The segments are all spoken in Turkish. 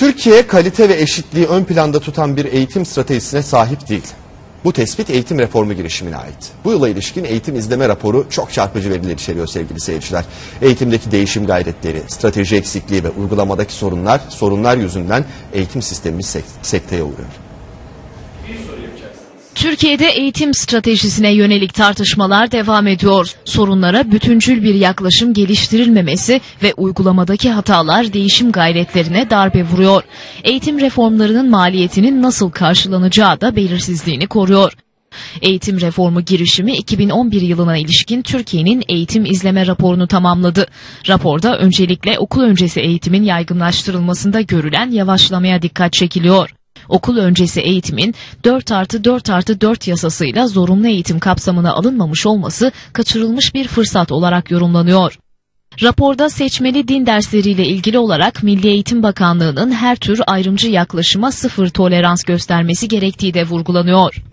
Türkiye kalite ve eşitliği ön planda tutan bir eğitim stratejisine sahip değil. Bu tespit eğitim reformu girişimine ait. Bu yıla ilişkin eğitim izleme raporu çok çarpıcı veriler içeriyor sevgili seyirciler. Eğitimdeki değişim gayretleri, strateji eksikliği ve uygulamadaki sorunlar, sorunlar yüzünden eğitim sistemimiz sek- sekteye uğruyor. Türkiye'de eğitim stratejisine yönelik tartışmalar devam ediyor. Sorunlara bütüncül bir yaklaşım geliştirilmemesi ve uygulamadaki hatalar değişim gayretlerine darbe vuruyor. Eğitim reformlarının maliyetinin nasıl karşılanacağı da belirsizliğini koruyor. Eğitim reformu girişimi 2011 yılına ilişkin Türkiye'nin eğitim izleme raporunu tamamladı. Raporda öncelikle okul öncesi eğitimin yaygınlaştırılmasında görülen yavaşlamaya dikkat çekiliyor. Okul öncesi eğitimin 4 artı 4 artı 4 yasasıyla zorunlu eğitim kapsamına alınmamış olması kaçırılmış bir fırsat olarak yorumlanıyor. Raporda seçmeli din dersleriyle ilgili olarak Milli Eğitim Bakanlığı'nın her tür ayrımcı yaklaşıma sıfır tolerans göstermesi gerektiği de vurgulanıyor.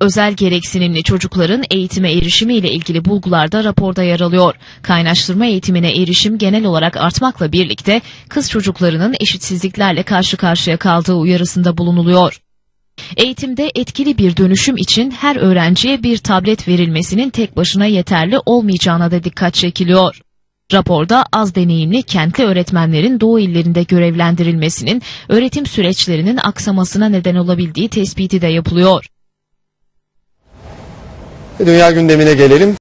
Özel gereksinimli çocukların eğitime erişimi ile ilgili bulgular da raporda yer alıyor. Kaynaştırma eğitimine erişim genel olarak artmakla birlikte kız çocuklarının eşitsizliklerle karşı karşıya kaldığı uyarısında bulunuluyor. Eğitimde etkili bir dönüşüm için her öğrenciye bir tablet verilmesinin tek başına yeterli olmayacağına da dikkat çekiliyor. Raporda az deneyimli kentli öğretmenlerin doğu illerinde görevlendirilmesinin öğretim süreçlerinin aksamasına neden olabildiği tespiti de yapılıyor. Dünya gündemine gelelim.